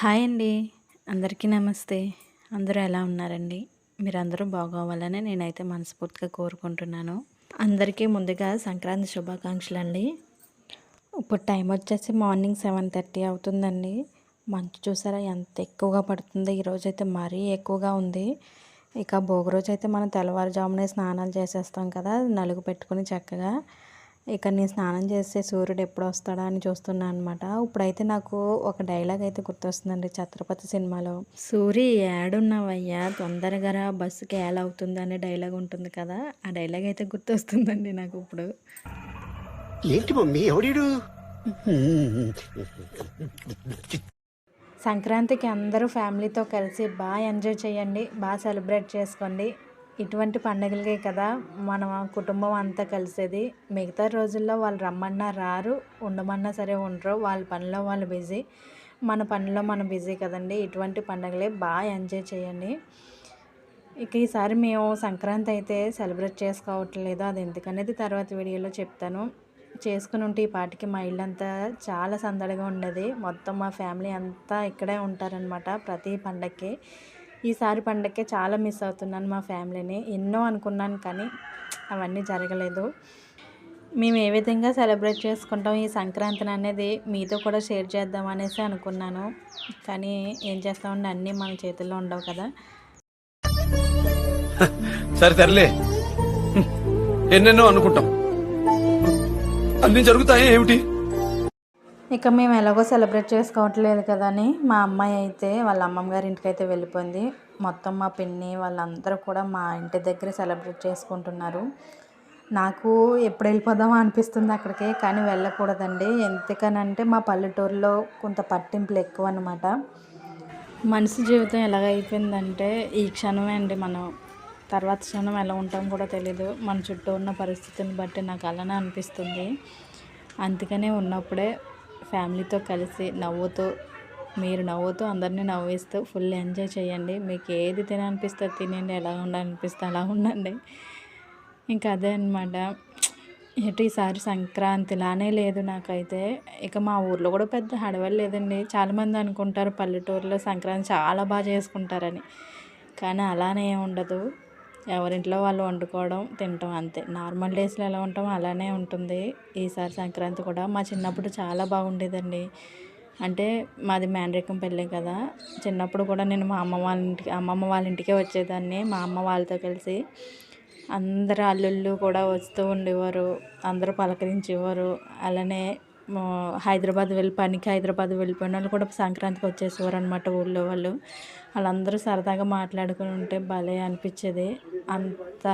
Hi అండి. అందరికీ నమస్తే. అందరూ ఎలా ఉన్నారండి? మీరందరూ బాగోవాలని నేనైతే మనస్ఫూర్తిగా కోరుకుంటున్నాను. అందరికీ ముందుగా సంక్రాంతి శుభాకాంక్షలు అండి ఇప్పుడు టైం వచ్చేసి మార్నింగ్ సెవెన్ థర్టీ అవుతుందండి. మంచు చూసారా? ఎంత ఎక్కువగా పడుతుందో. ఈరోజు అయితే మరీ ఎక్కువగా ఉంది. ఇక భోగి రోజు అయితే మనం తెల్లవారుజామునే స్నానాలు చేసేస్తాం కదా. నలుగు పెట్టుకుని చక్కగా ఇక నేను స్నానం చేస్తే సూర్యుడు ఎప్పుడు వస్తాడా అని చూస్తున్నాను అనమాట ఇప్పుడైతే నాకు ఒక డైలాగ్ అయితే గుర్తొస్తుందండి ఛత్రపతి సినిమాలో. సూరి ఏడున్నావయ్యా? తొందరగా రా బస్సుకి ఏలవుతుంది అనే డైలాగ్ ఉంటుంది కదా. ఆ డైలాగ్ అయితే గుర్తొస్తుందండి నాకు ఇప్పుడు. ఏంటి మమ్మీ? ఎవడీడు? సంక్రాంతికి అందరూ ఫ్యామిలీతో కలిసి బాగా ఎంజాయ్ చేయండి బాగా సెలబ్రేట్ చేసుకోండి. ఇటువంటి పండుగలకే కదా మన కుటుంబం అంతా కలిసేది. మిగతా రోజుల్లో వాళ్ళు రమ్మన్నా రారు ఉండమన్నా సరే ఉండరు. వాళ్ళ పనిలో వాళ్ళు బిజీ. మన పనిలో మనం బిజీ కదండి. ఇటువంటి పండుగలే బాగా ఎంజాయ్ చేయండి. ఇక ఈసారి మేము సంక్రాంతి అయితే సెలబ్రేట్ చేసుకోవట్లేదు. అది ఎందుకనేది తర్వాత వీడియోలో చెప్తాను. చేసుకుని ఉంటే ఈ పాటికి మా ఇల్లంతా చాలా సందడిగా ఉండేది. మొత్తం మా ఫ్యామిలీ అంతా ఇక్కడే ఉంటారనమాట ప్రతి పండగకి ఈసారి పండగకే చాలా మిస్ అవుతున్నాను మా ఫ్యామిలీని. ఎన్నో అనుకున్నాను కానీ అవన్నీ జరగలేదు. మేము ఏ విధంగా సెలబ్రేట్ చేసుకుంటాం ఈ సంక్రాంతిని అనేది మీతో కూడా షేర్ చేద్దాం అనేసి అనుకున్నాను. కానీ ఏం చేస్తామండి అన్నీ మన చేతుల్లో ఉండవు కదా. సరే సరేలే. ఎన్నెన్నో అనుకుంటాం. అన్నీ జరుగుతాయి ఏమిటి? ఇక మేము ఎలాగో సెలబ్రేట్ చేసుకోవట్లేదు కదా అని మా అమ్మాయి అయితే వాళ్ళ అమ్మమ్మ గారి ఇంటికి అయితే వెళ్ళిపోయింది. మొత్తం మా పిన్ని వాళ్ళందరూ కూడా మా ఇంటి దగ్గర సెలబ్రేట్ చేసుకుంటున్నారు. నాకు ఎప్పుడు వెళ్ళిపోదామో అనిపిస్తుంది అక్కడికి కానీ వెళ్ళకూడదండి. ఎందుకనంటే మా పల్లెటూరులో కొంత పట్టింపులు ఎక్కువ అనమాట మనిషి జీవితం ఎలాగ అయిపోయిందంటే ఈ క్షణమే అండి మనం తర్వాత క్షణం ఎలా ఉంటాం కూడా తెలీదు. మన చుట్టూ ఉన్న పరిస్థితిని బట్టి నాకు అలానే అనిపిస్తుంది. అందుకనే ఉన్నప్పుడే ఫ్యామిలీతో కలిసి నవ్వుతూ మీరు నవ్వుతూ అందరినీ నవ్విస్తూ ఫుల్ ఎంజాయ్ చేయండి. మీకు ఏది తిననిపిస్తే తినండి ఎలా ఉండాలనిపిస్తే అలా ఉండండి. ఇంకా అదే అనమాట ఎటు ఈసారి సంక్రాంతిలానే లేదు నాకైతే. ఇక మా ఊర్లో కూడా పెద్ద హడవలు లేదండి. చాలామంది అనుకుంటారు పల్లెటూరులో సంక్రాంతి చాలా బాగా చేసుకుంటారని. కానీ అలానే ఏమి ఉండదు. ఎవరింట్లో వాళ్ళు వండుకోవడం తినటం అంతే. నార్మల్ డేస్లో ఎలా ఉంటామో అలానే ఉంటుంది. ఈసారి సంక్రాంతి కూడా మా చిన్నప్పుడు చాలా బాగుండేదండి. అంటే మాది మేనరికం పెళ్ళి కదా. చిన్నప్పుడు కూడా నేను మా అమ్మ వాళ్ళ ఇంటికి అమ్మమ్మ వాళ్ళ ఇంటికే వచ్చేదాన్ని. మా అమ్మ వాళ్ళతో కలిసి అందరు అల్లుళ్ళు కూడా వస్తూ ఉండేవారు. అందరూ పలకరించేవారు. అలానే హైదరాబాద్ వెళ్ళి పనికి హైదరాబాద్ వెళ్ళిపోయిన వాళ్ళు కూడా సంక్రాంతికి వచ్చేసేవారు అనమాట ఊళ్ళో వాళ్ళు. వాళ్ళందరూ సరదాగా మాట్లాడుకుని ఉంటే భలే అనిపించేది. అంత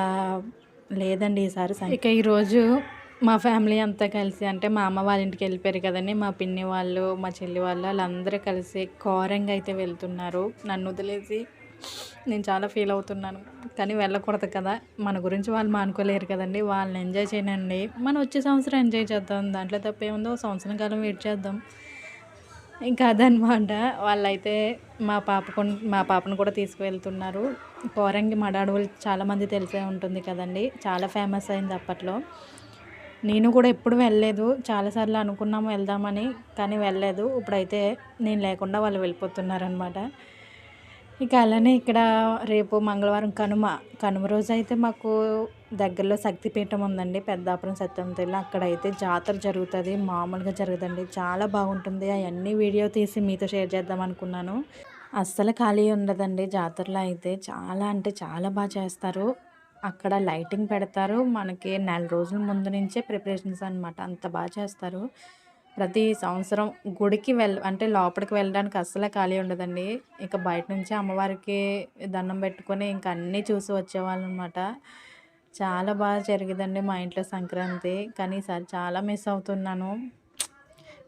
లేదండి ఈసారి ఇక ఈరోజు మా ఫ్యామిలీ అంతా కలిసి అంటే మా అమ్మ వాళ్ళ ఇంటికి వెళ్ళిపోయారు కదండి మా పిన్ని వాళ్ళు మా చెల్లి వాళ్ళు వాళ్ళందరూ కలిసి ఘోరంగా అయితే వెళ్తున్నారు. నన్ను వదిలేసి నేను చాలా ఫీల్ అవుతున్నాను. కానీ వెళ్ళకూడదు కదా. మన గురించి వాళ్ళు మానుకోలేరు కదండి. వాళ్ళని ఎంజాయ్ చేయనండి. మనం వచ్చే సంవత్సరం ఎంజాయ్ చేద్దాం. దాంట్లో తప్పేముందో సంవత్సరం కాలం వెయిట్ చేద్దాం. ఇంకా అదనమాట. వాళ్ళైతే మా పాపకు మా పాపను కూడా తీసుకువెళ్తున్నారు. కోరంగి మడాడవులు చాలామంది తెలిసే ఉంటుంది కదండి. చాలా ఫేమస్ అయింది అప్పట్లో. నేను కూడా ఎప్పుడు వెళ్ళలేదు. చాలాసార్లు అనుకున్నాము వెళ్దామని కానీ వెళ్ళలేదు. ఇప్పుడైతే నేను లేకుండా వాళ్ళు వెళ్ళిపోతున్నారనమాట. ఇక అలానే ఇక్కడ రేపు మంగళవారం కనుమ కనుమ రోజు అయితే మాకు దగ్గరలో శక్తిపీఠం ఉందండి. పెద్దాపురం సత్యంతల్లి అక్కడైతే జాతర జరుగుతుంది. మామూలుగా జరుగుతుంది చాలా బాగుంటుంది. అవన్నీ వీడియో తీసి మీతో షేర్ చేద్దాం అనుకున్నాను. అస్సలు ఖాళీ ఉండదండి జాతరలో అయితే. చాలా అంటే చాలా బాగా చేస్తారు. అక్కడ లైటింగ్ పెడతారు. మనకి నెల రోజుల ముందు నుంచే ప్రిపరేషన్స్ అనమాట అంత బాగా చేస్తారు. ప్రతి సంవత్సరం గుడికి వెళ్ళ అంటే లోపలికి వెళ్ళడానికి అస్సలే ఖాళీ ఉండదండి. ఇక బయట నుంచి అమ్మవారికి దండం పెట్టుకొని ఇంక అన్నీ చూసి వచ్చేవాళ్ళు అనమాట చాలా బాగా జరిగేదండి మా ఇంట్లో సంక్రాంతి. కానీ ఈసారి చాలా మిస్ అవుతున్నాను.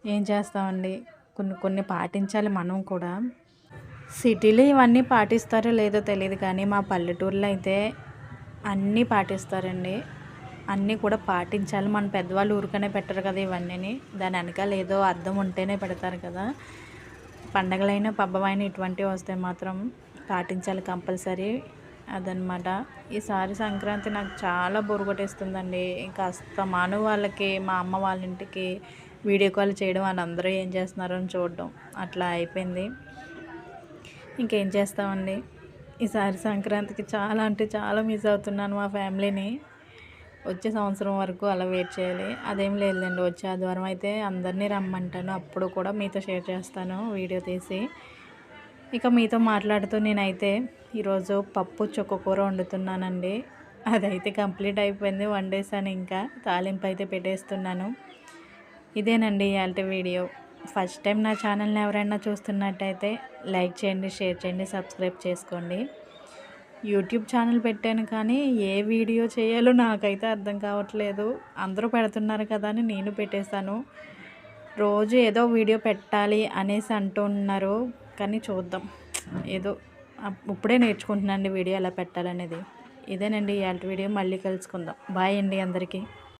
ఏం చేస్తామండి? కొన్ని కొన్ని పాటించాలి మనం కూడా. సిటీలో ఇవన్నీ పాటిస్తారో లేదో తెలియదు కానీ మా పల్లెటూరులో అయితే అన్నీ పాటిస్తారండి. అన్నీ కూడా పాటించాలి. మన పెద్దవాళ్ళు ఊరికనే పెట్టరు కదా ఇవన్నీ దాని వెనకాల ఏదో అర్థం ఉంటేనే పెడతారు కదా. పండగలైనా పబ్బమైనా ఇటువంటివి వస్తే మాత్రం పాటించాలి కంపల్సరీ అదనమాట. ఈసారి సంక్రాంతి నాకు చాలా బోరు కొట్టేస్తుందండి. ఇంకా అస్తమాను వాళ్ళకి మా అమ్మ వాళ్ళ ఇంటికి వీడియో కాల్ చేయడం వాళ్ళందరూ ఏం చేస్తున్నారని చూడడం. అట్లా అయిపోయింది. ఇంకేం చేస్తామండి? ఈసారి సంక్రాంతికి చాలా అంటే చాలా మిస్ అవుతున్నాను మా ఫ్యామిలీని. వచ్చే సంవత్సరం వరకు అలా వెయిట్ చేయాలి. అదేం లేదులేండి వచ్చే ఆదివారం అయితే అందరినీ రమ్మంటాను. అప్పుడు కూడా మీతో షేర్ చేస్తాను వీడియో తీసి. ఇక మీతో మాట్లాడుతూ నేనైతే ఈరోజు పప్పు చుక్కకూర వండుతున్నానండి. అదైతే కంప్లీట్ అయిపోయింది వండేసాను ఇంకా. తాలింపు అయితే పెట్టేస్తున్నాను. ఇదేనండి ఇవాళ వీడియో. ఫస్ట్ టైం నా ఛానల్ని ఎవరైనా చూస్తున్నట్టయితే లైక్ చేయండి షేర్ చేయండి సబ్స్క్రైబ్ చేసుకోండి. యూట్యూబ్ ఛానల్ పెట్టాను కానీ ఏ వీడియో చేయాలో నాకైతే అర్థం కావట్లేదు. అందరూ పెడుతున్నారు కదా అని నేను పెట్టేశాను. రోజు ఏదో వీడియో పెట్టాలి అనేసి అంటున్నారు కానీ చూద్దాం. ఏదో అప్- ఇప్పుడే నేర్చుకుంటున్నాను వీడియో ఎలా పెట్టాలనేది. ఇదేనండి ఇవాళ వీడియో. మళ్ళీ కలుసుకుందాం. బాయ్ అండి అందరికీ.